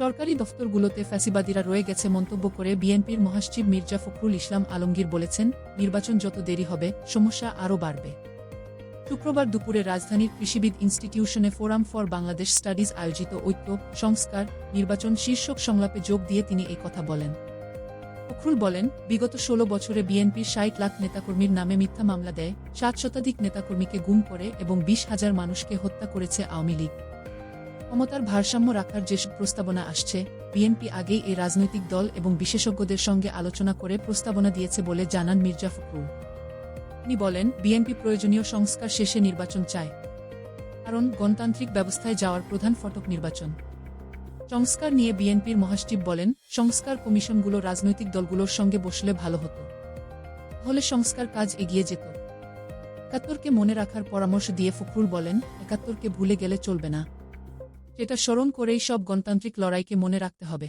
সরকারি দফতরগুলোতে ফ্যাসিবাদীরা রয়ে গেছে মন্তব্য করে বিএনপির মহাসচিব মির্জা ফখরুল ইসলাম আলমগীর বলেছেন, নির্বাচন যত দেরি হবে, সমস্যা আরও বাড়বে। শুক্রবার দুপুরে রাজধানীর কৃষিবিদ ইনস্টিটিউশনে ফোরাম ফর বাংলাদেশ স্টাডিজ আয়োজিত ঐক্য, সংস্কার, নির্বাচন শীর্ষক সংলাপে যোগ দিয়ে তিনি এই কথা বলেন। ফখরুল বলেন, বিগত ষোলো বছরে বিএনপির ষাট লাখ নেতাকর্মীর নামে মিথ্যা মামলা দেয়, সাত শতাধিক নেতাকর্মীকে গুম করে এবং বিশ হাজার মানুষকে হত্যা করেছে আওয়ামী লীগ। ক্ষমতার ভারসাম্য রাখার যেসব প্রস্তাবনা আসছে, বিএনপি আগেই এই রাজনৈতিক দল এবং বিশেষজ্ঞদের সঙ্গে আলোচনা করে প্রস্তাবনা দিয়েছে বলে জানান মির্জা ফখরুল। তিনি বলেন, বিএনপি প্রয়োজনীয় সংস্কার শেষে নির্বাচন চায়। কারণ গণতান্ত্রিক ব্যবস্থায় যাওয়ার প্রধান ফটক নির্বাচন। সংস্কার নিয়ে বিএনপির মহাসচিব বলেন, সংস্কার কমিশনগুলো রাজনৈতিক দলগুলোর সঙ্গে বসলে ভালো হতো। হলে সংস্কার কাজ এগিয়ে যেত। একাত্তরকে মনে রাখার পরামর্শ দিয়ে ফখরুল বলেন, একাত্তরকে ভুলে গেলে চলবে না। সেটা স্মরণ করেই সব গণতান্ত্রিক লড়াইকে মনে রাখতে হবে।